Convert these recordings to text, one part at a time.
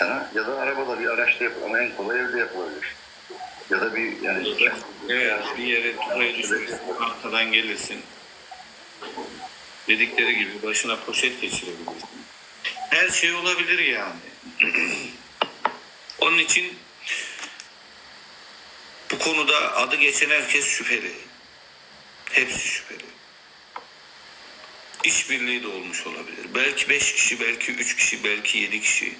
insana ya da arabada bir araçta yap ama en kolay evde yapılabilir. Ya da bir yani Evet, bir yere turaya düşersin, arkadan gelirsin. Dedikleri gibi başına poşet geçirebilirsin. Her şey olabilir yani. Onun için bu konuda adı geçen herkes şüpheli. Hepsi şüpheli. İşbirliği de olmuş olabilir. Belki beş kişi, belki üç kişi, belki yedi kişi.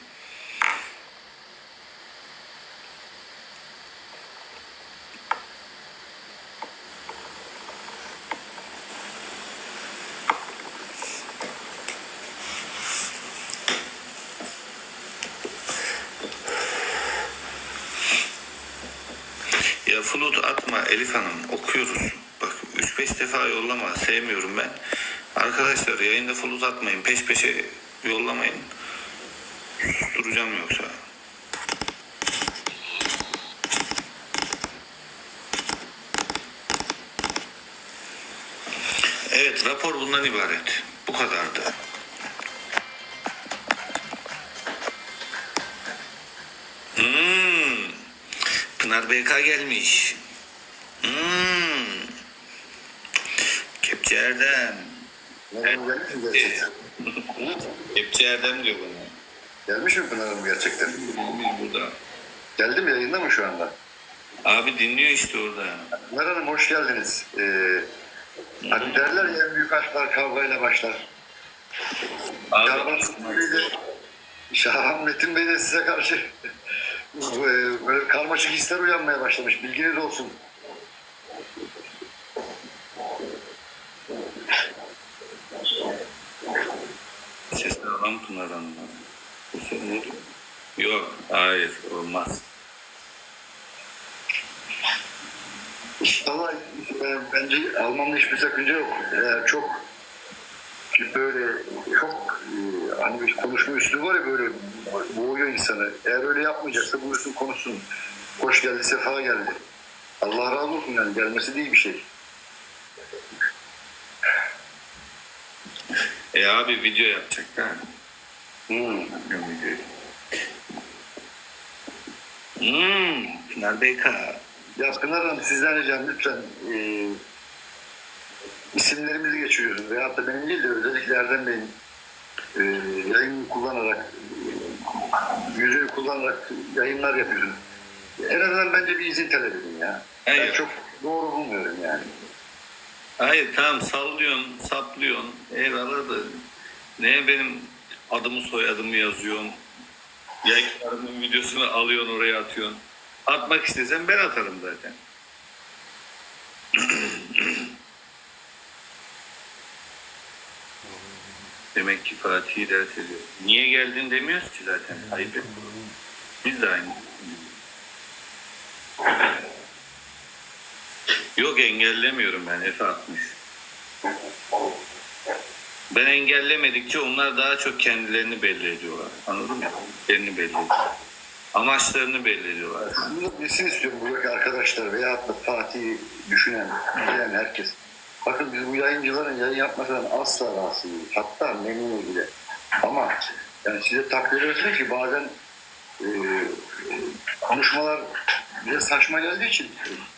Ya flut atma Elif Hanım okuyoruz. Bak 3-5 defa yollama sevmiyorum ben. Arkadaşlar yayında flut atmayın peş peşe yollamayın. Susturacağım yoksa. Evet rapor bundan ibaret. Bu kadardı. Pınar BK gelmiş. Hmm. Kepçe Erdem. Kepçe Erdem diyor bana. Gelmiş mi Pınar'ım gerçekten? Bilmiyorum burada. Geldi mi yayında mı şu anda? Abi dinliyor işte orada. Pınar Hanım hoş geldiniz. Ee, hani derler ya en büyük aşklar kavgayla başlar. Abi Şaban Metin Bey de size karşı böyle karmaşık hisler uyanmaya başlamış. Bilginiz olsun. sesini alan Pınar Hanım. Bu sen ne diyor? Yok, hayır olmaz. Valla e, bence almamda hiçbir sakınca yok. Eğer çok böyle çok e, hani bir konuşma üslubu var ya böyle boğuyor insanı. Eğer öyle yapmayacaksa buyursun konuşsun. Hoş geldi, sefa geldi. Allah razı olsun yani gelmesi değil bir şey. E abi video yapacak da. Hmm. Hmm, Pınar BK. Ya Pınar Hanım sizden ricam lütfen e, isimlerimizi geçiriyoruz. Veyahut da benim değil de özellikle Erdem Bey'in e, yayın kullanarak yüzüğü kullanarak yayınlar yapıyorsunuz. En azından bence bir izin talep edin ya. Ben Hayır. çok doğru bulmuyorum yani. Hayır tamam sallıyorsun, saplıyorsun. Eyvallah da ne benim adımı soyadımı yazıyorsun. Yayınlarımın videosunu alıyorsun oraya atıyorsun. Atmak istesem ben atarım zaten. Demek ki Fatih'i dert ediyor. Niye geldin demiyoruz ki zaten. Ayıp et. Biz de aynı. Yok engellemiyorum ben Efe atmış. Ben engellemedikçe onlar daha çok kendilerini belli ediyorlar. Anladın mı? Kendilerini belli ediyorlar. Amaçlarını belli ediyorlar. Bunu bilsin istiyorum buradaki arkadaşlar da Fatih'i düşünen, bilen herkes. Bakın biz bu yayıncıların yayın yapmasından asla rahatsız değiliz. Hatta memnunuz bile. Ama yani size takdir edersin ki bazen e, konuşmalar bize saçma geldiği için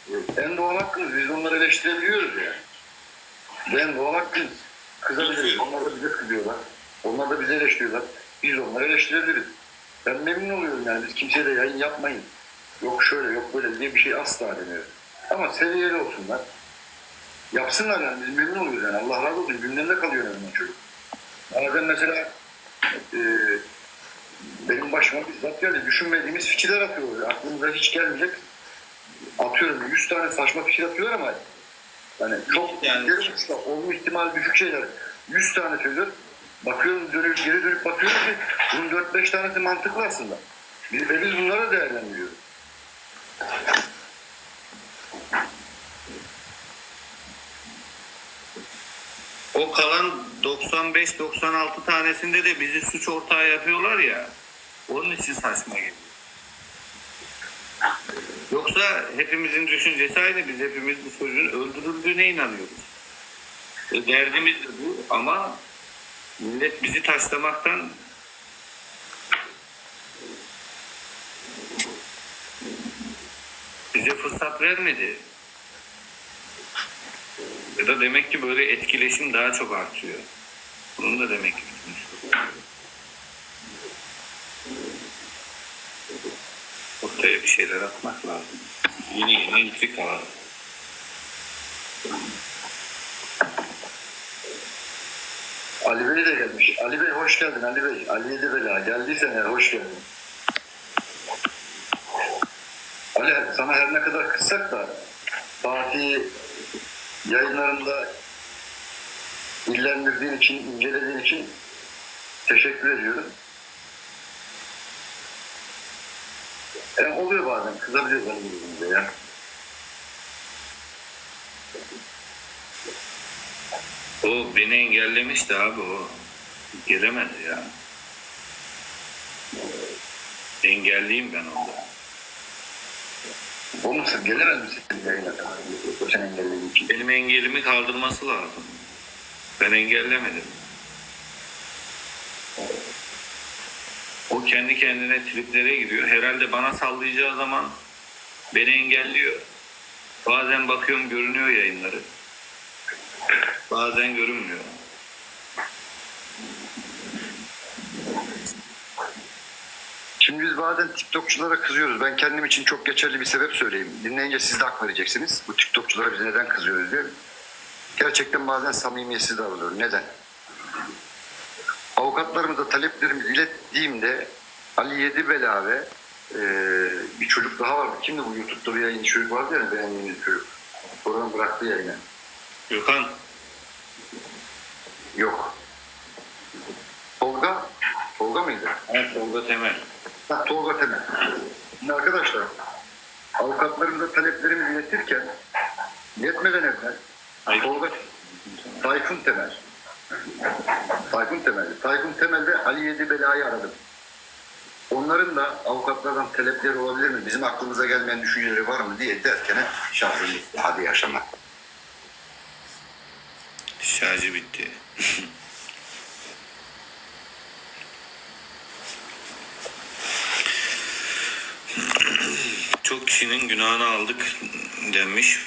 e, en doğal hakkımız biz onları eleştirebiliyoruz yani. En doğal hakkımız. Kızabiliriz. Onlar da bize kızıyorlar. Onlar da bizi eleştiriyorlar. Biz onları eleştirebiliriz. Ben memnun oluyorum yani biz kimseye de yayın yapmayın. Yok şöyle yok böyle diye bir şey asla demiyorum. Ama seviyeli olsunlar. Yapsınlar yani biz memnun oluyoruz yani. Allah razı olsun gündemde kalıyor azından çocuk. Bazen mesela e, benim başıma bizzat geldi. Düşünmediğimiz fikirler atıyorlar. Aklımıza hiç gelmeyecek. Atıyorum 100 tane saçma fikir atıyorlar ama yani çok Yani- yani, olma ihtimali düşük şeyler. 100 tane söylüyor. Bakıyorum dönüp geri dönüp bakıyorum ki bunun 4-5 tanesi mantıklı aslında. Biz, ve biz bunları değerlendiriyoruz. O kalan 95-96 tanesinde de bizi suç ortağı yapıyorlar ya. Onun için saçma geliyor. Yoksa hepimizin düşüncesi aynı. Biz hepimiz bu çocuğun öldürüldüğüne inanıyoruz. E, derdimiz de bu ama millet bizi taşlamaktan bize fırsat vermedi. Ya da demek ki böyle etkileşim daha çok artıyor. Bunun da demek ki ortaya bir şeyler atmak lazım. Yeni yeni entrikalar. Ali Bey de gelmiş. Ali Bey hoş geldin Ali Bey. Ali Yedibela geldiysen eğer hoş geldin. Ali sana her ne kadar kızsak da Fatih yayınlarında illendirdiğin için, incelediğin için teşekkür ediyorum. Yani oluyor bazen, kızabiliyoruz hani birbirimize ya. O beni engellemişti abi o. Gelemez ya. Engelliyim ben onda. O musun? Gelemez misin yayına? Sen engellediğin için. Benim engelimi kaldırması lazım. Ben engellemedim. O kendi kendine triplere giriyor. Herhalde bana sallayacağı zaman beni engelliyor. Bazen bakıyorum görünüyor yayınları. Bazen görünmüyor. Şimdi biz bazen TikTokçulara kızıyoruz. Ben kendim için çok geçerli bir sebep söyleyeyim. Dinleyince siz de hak vereceksiniz. Bu TikTokçulara biz neden kızıyoruz diye. Gerçekten bazen samimiyetsiz davranıyor. Neden? Avukatlarımıza taleplerimizi ilettiğimde Ali Yedibela ve e, bir çocuk daha vardı. Kimdi bu YouTube'da bir yayın çocuk vardı ya beğendiğimiz çocuk. Oradan bıraktı yayını. Gökhan Yok. Tolga? Tolga mıydı? Evet Tolga Temel. Ha, Tolga Temel. Şimdi arkadaşlar avukatlarımıza taleplerimizi iletirken yetmeden evvel Hayır. Tolga Tayfun Temel Tayfun Temel Tayfun Temel ve Ali Yedi Bela'yı aradım. Onların da avukatlardan talepleri olabilir mi? Bizim aklımıza gelmeyen düşünceleri var mı diye derken şahsen hadi yaşamak. Şarjı bitti. Çok kişinin günahını aldık demiş.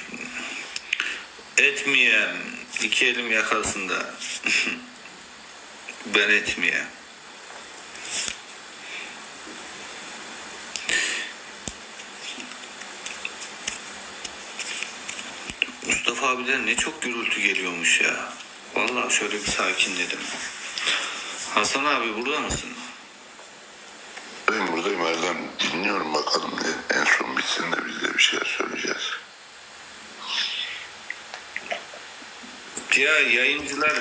Etmeyem. İki elim yakasında. ben etmeyem. Mustafa abiden ne çok gürültü geliyormuş ya. Vallahi şöyle bir sakinledim. Hasan abi burada mısın? Ben buradayım Erdem. Dinliyorum bakalım en son bitsin de biz de bir şeyler söyleyeceğiz. Ya yayıncılar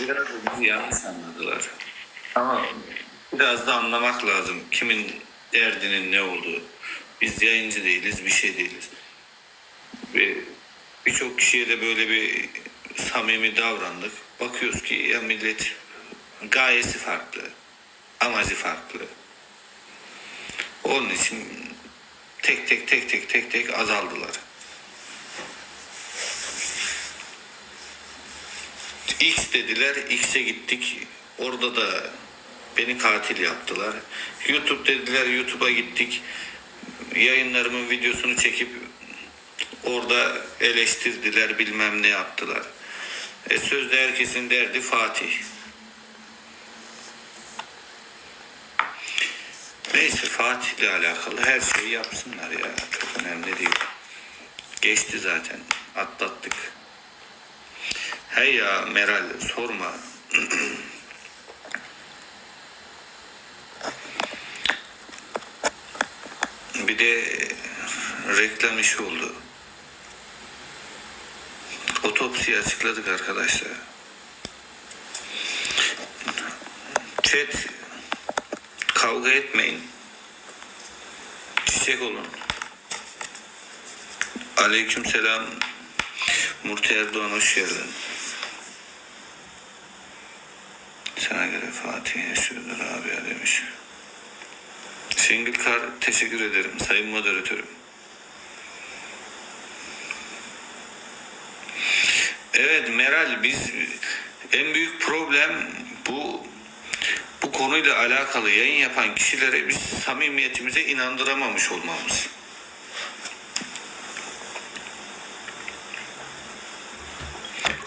biraz bizi yanlış anladılar. Ama biraz da anlamak lazım kimin derdinin ne olduğu. Biz yayıncı değiliz, bir şey değiliz. Ve birçok kişiye de böyle bir samimi davrandık. Bakıyoruz ki ya millet gayesi farklı, amacı farklı. Onun için tek tek tek tek tek tek azaldılar. X dediler, X'e gittik. Orada da beni katil yaptılar. YouTube dediler, YouTube'a gittik. Yayınlarımın videosunu çekip orada eleştirdiler, bilmem ne yaptılar. E sözde herkesin derdi Fatih. Neyse Fatih'le alakalı her şeyi yapsınlar ya. Çok önemli değil. Geçti zaten. Atlattık. Hey ya Meral sorma. Bir de reklam işi oldu. Otopsiyi açıkladık arkadaşlar. Chat kavga etmeyin. Çiçek olun. Aleyküm selam. Murti Erdoğan hoş geldin. Sana göre Fatih yaşıyordur abi ya demiş. Şengül Kar teşekkür ederim sayın moderatörüm. Evet Meral biz en büyük problem bu konuyla alakalı yayın yapan kişilere biz samimiyetimize inandıramamış olmamız.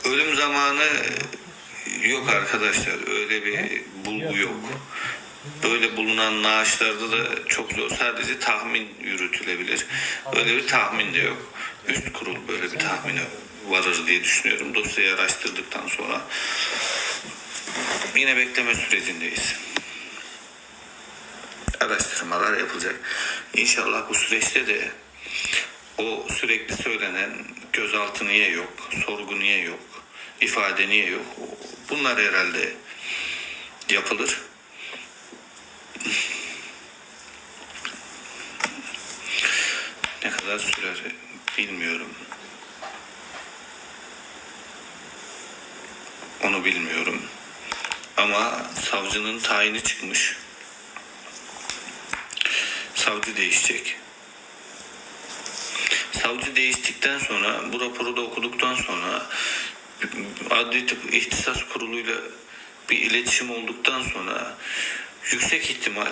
Ölüm zamanı yok arkadaşlar. Öyle bir bulgu yok. Böyle bulunan naaşlarda da çok zor. Sadece tahmin yürütülebilir. Öyle bir tahmin de yok. Üst kurul böyle bir tahmine varır diye düşünüyorum. Dosyayı araştırdıktan sonra yine bekleme sürecindeyiz. Araştırmalar yapılacak. İnşallah bu süreçte de o sürekli söylenen gözaltı niye yok, sorgu niye yok, ifade niye yok bunlar herhalde yapılır. Ne kadar sürer bilmiyorum. Onu bilmiyorum. Ama savcının tayini çıkmış. Savcı değişecek. Savcı değiştikten sonra bu raporu da okuduktan sonra adli tıp ihtisas kuruluyla bir iletişim olduktan sonra yüksek ihtimal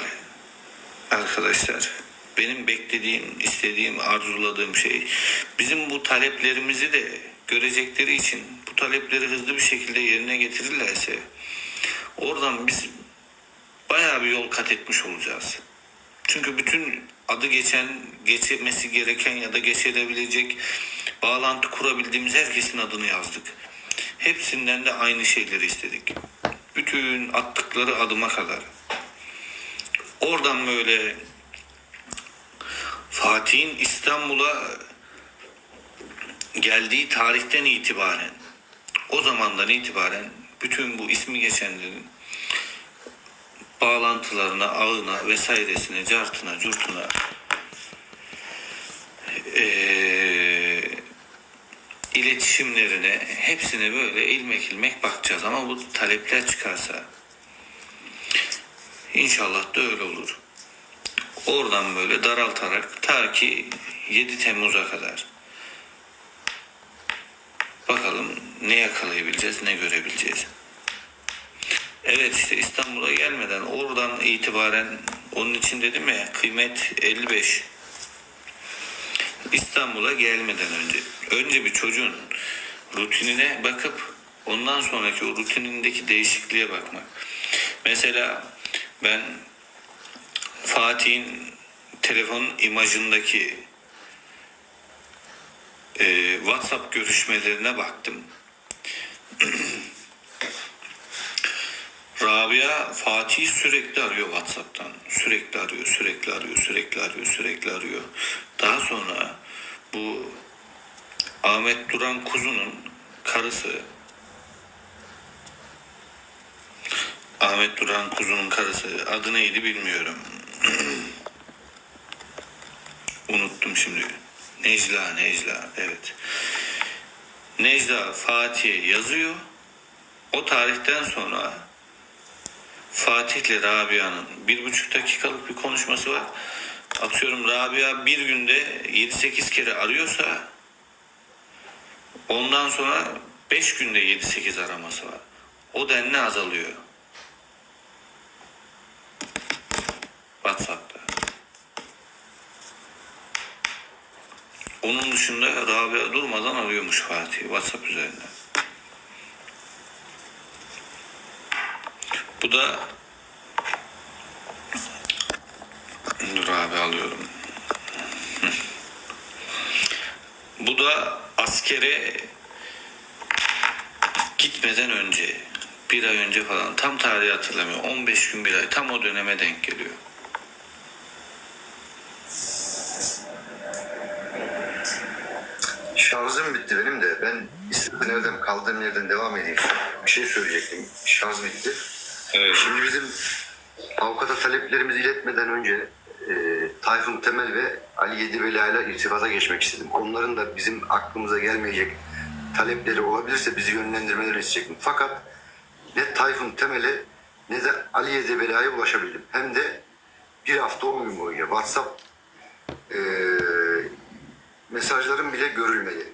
arkadaşlar benim beklediğim, istediğim, arzuladığım şey bizim bu taleplerimizi de görecekleri için bu talepleri hızlı bir şekilde yerine getirirlerse oradan biz bayağı bir yol kat etmiş olacağız. Çünkü bütün adı geçen, geçilmesi gereken ya da geçilebilecek bağlantı kurabildiğimiz herkesin adını yazdık. Hepsinden de aynı şeyleri istedik. Bütün attıkları adıma kadar. Oradan böyle Fatih'in İstanbul'a geldiği tarihten itibaren o zamandan itibaren bütün bu ismi geçenlerin bağlantılarına, ağına vesairesine, cartına, curtuna eee, iletişimlerine hepsine böyle ilmek ilmek bakacağız ama bu talepler çıkarsa inşallah da öyle olur. Oradan böyle daraltarak ta ki 7 Temmuz'a kadar bakalım ne yakalayabileceğiz, ne görebileceğiz. Evet işte İstanbul'a gelmeden oradan itibaren onun için dedim ya kıymet 55. İstanbul'a gelmeden önce önce bir çocuğun rutinine bakıp ondan sonraki o rutinindeki değişikliğe bakmak. Mesela ben Fatih'in telefon imajındaki e, WhatsApp görüşmelerine baktım. Rabia Fatih sürekli arıyor WhatsApp'tan. Sürekli arıyor, sürekli arıyor, sürekli arıyor, sürekli arıyor. Daha sonra bu Ahmet Duran Kuzu'nun karısı Ahmet Duran Kuzu'nun karısı adı neydi bilmiyorum. Unuttum şimdi. Necla, Necla, evet. Necla Fatih'e yazıyor. O tarihten sonra Fatih ile Rabia'nın bir buçuk dakikalık bir konuşması var. Atıyorum Rabia bir günde 7-8 kere arıyorsa ondan sonra 5 günde 7-8 araması var. O denli azalıyor. WhatsApp'ta. Onun dışında Rabia durmadan arıyormuş Fatih WhatsApp üzerinden. Bu da Dur abi alıyorum. Bu da askere gitmeden önce bir ay önce falan tam tarihi hatırlamıyorum. 15 gün bir ay tam o döneme denk geliyor. Şarjım bitti benim de. Ben istediğim yerden kaldığım yerden devam edeyim. Bir şey söyleyecektim. Şarj bitti. Evet. Şimdi bizim avukata taleplerimizi iletmeden önce e, Tayfun Temel ve Ali Yediveli ile irtibata geçmek istedim. Onların da bizim aklımıza gelmeyecek talepleri olabilirse bizi yönlendirmelerini isteyecektim. Fakat ne Tayfun Temel'e ne de Ali Yediveli'ye ulaşabildim. Hem de bir hafta on gün boyunca WhatsApp e, mesajlarım bile görülmedi.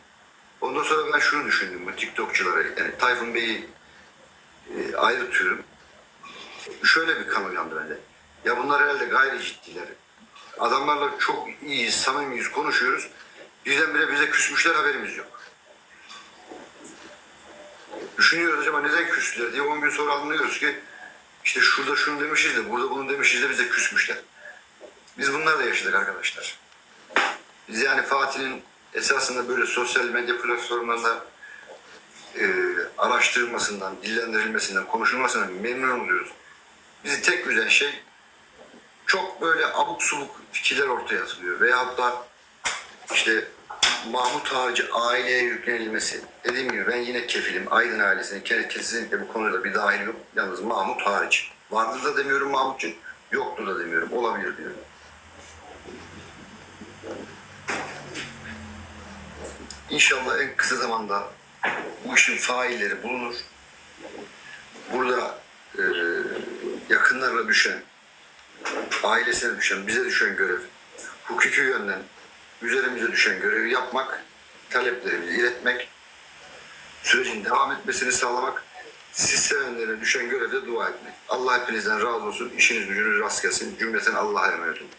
Ondan sonra ben şunu düşündüm bu TikTokçulara. Yani Tayfun Bey'i e, ayrı tutuyorum. Şöyle bir kanı uyandı bende. Ya bunlar herhalde gayri ciddiler. Adamlarla çok iyiyiz, samimiyiz, konuşuyoruz. Birdenbire bize küsmüşler haberimiz yok. Düşünüyoruz acaba neden küstüler diye 10 gün sonra anlıyoruz ki işte şurada şunu demişiz de burada bunu demişiz de bize küsmüşler. Biz bunlar da yaşadık arkadaşlar. Biz yani Fatih'in esasında böyle sosyal medya platformlarında e, araştırılmasından, dillendirilmesinden, konuşulmasından memnun oluyoruz. Bizi tek üzen şey çok böyle abuk subuk fikirler ortaya atılıyor. Veyahut da işte Mahmut Ağacı aileye yüklenilmesi. Dediğim gibi ben yine kefilim. Aydın ailesinin ke- kesinlikle bu konuda bir dahil yok. Yalnız Mahmut hariç. Vardı da demiyorum Mahmut'cum. Yoktu da demiyorum. Olabilir diyorum. İnşallah en kısa zamanda bu işin failleri bulunur. Burada e, yakınlarına düşen, ailesine düşen, bize düşen görev, hukuki yönden üzerimize düşen görevi yapmak, taleplerimizi iletmek, sürecin devam etmesini sağlamak, siz sevenlere düşen görevde dua etmek. Allah hepinizden razı olsun, işiniz gücünüz rast gelsin, cümleten Allah'a emanet olun.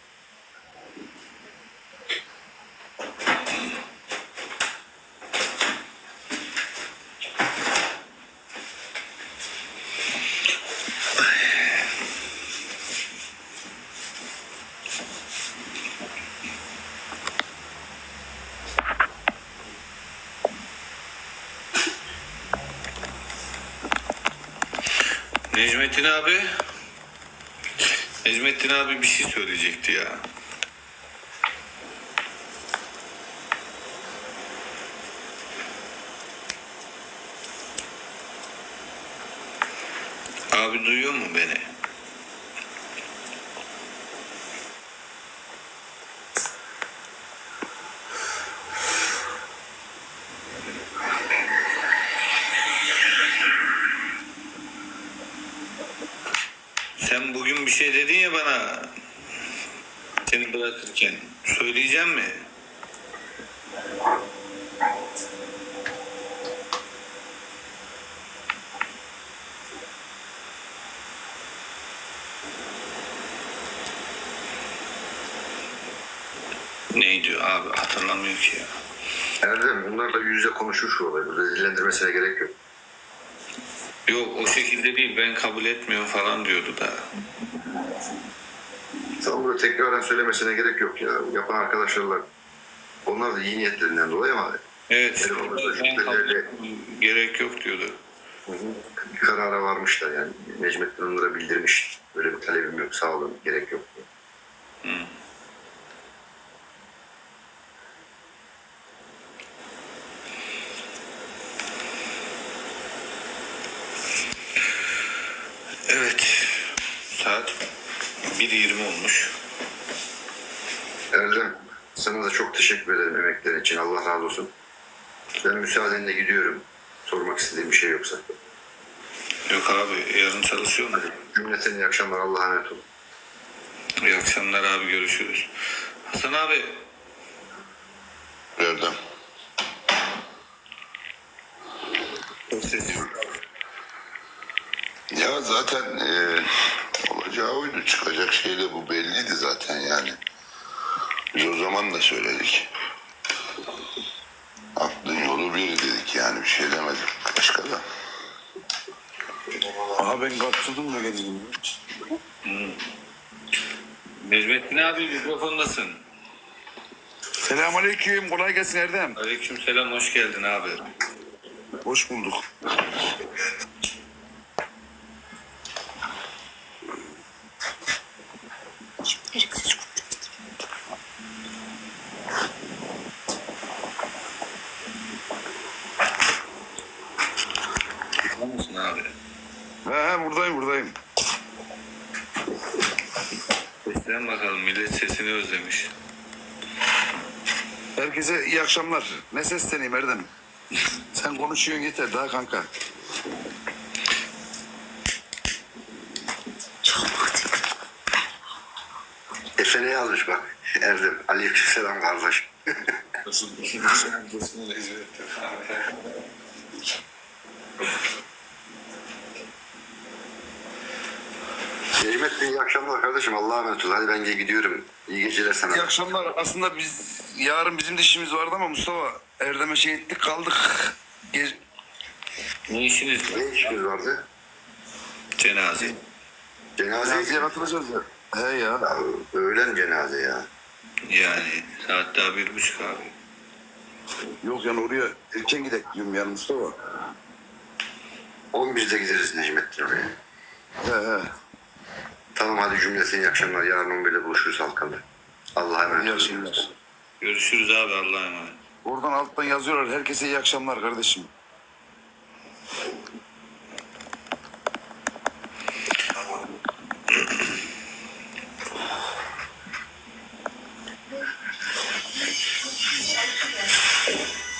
Necmettin abi. Necmettin abi bir şey söyleyecekti ya. Abi duyuyor mu beni? Sen bugün bir şey dedin ya bana seni bırakırken. Söyleyeceğim mi? Ne diyor abi hatırlamıyor ki ya. Erdem bunlarla yüz yüze konuşur şu olayı. Burada dillendirmesine gerek yok. Yok o şekilde değil ben kabul etmiyorum falan diyordu da. Tamam burada tekraren söylemesine gerek yok ya. Yapan arkadaşlarla onlar da iyi niyetlerinden dolayı ama Evet etmiyorum, gerek yok diyordu. bir karara varmışlar yani. Necmettin onlara bildirmiş. Böyle bir talebim yok sağ olun gerek yok. Evet saat 1.20 olmuş. Erdem sana da çok teşekkür ederim emeklerin için. Allah razı olsun. Ben müsaadenle gidiyorum. Sormak istediğim bir şey yoksa. Yok abi yarın çalışıyor mu? Cümleten iyi akşamlar. Allah'a emanet olun. İyi akşamlar abi görüşürüz. Hasan abi sessiz. Ya zaten e, olacağı oydu. Çıkacak şey de bu belliydi zaten yani. Biz o zaman da söyledik. Aklın yolu bir dedik yani bir şey demedik. Başka da. Aha ben kaptırdım da geldim. Necmettin abi mikrofondasın. Selamünaleyküm. Kolay gelsin Erdem. Aleyküm selam hoş geldin abi. Hoş bulduk. Tamam mısın abi? He he buradayım buradayım. Seslen bakalım millet sesini özlemiş. Herkese iyi akşamlar. Ne sesleneyim Erdem? Sen konuşuyorsun yeter daha kanka. Efe ne yazmış bak. Erdem. Aleykümselam kardeş. Necmettin iyi akşamlar kardeşim. Allah'a emanet ol. Hadi ben gidiyorum. İyi geceler sana. İyi akşamlar. Aslında biz yarın bizim de işimiz vardı ama Mustafa Erdem'e şey ettik kaldık. Ge- Ne işiniz var? Ne işimiz vardı? Cenaze. Cenaze. Cenazeye katılacağız ya. He ya. Ya, Öğlen cenaze ya. Yani saat daha bir buçuk abi. Yok yani oraya erken gidek diyorum yani Mustafa. 11'de gideriz Necmettin oraya. He he. Tamam hadi cümlesine iyi akşamlar. Yarın 11'de buluşuruz Halkalı. Allah'a emanet olun. Görüşürüz abi Allah'a emanet. Oradan alttan yazıyorlar. Herkese iyi akşamlar kardeşim.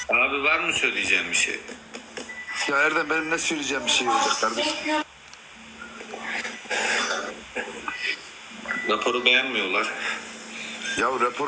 Abi var mı söyleyeceğim bir şey? Ya Erdem benim ne söyleyeceğim bir şey olacak kardeşim. Raporu beğenmiyorlar. Ya rapor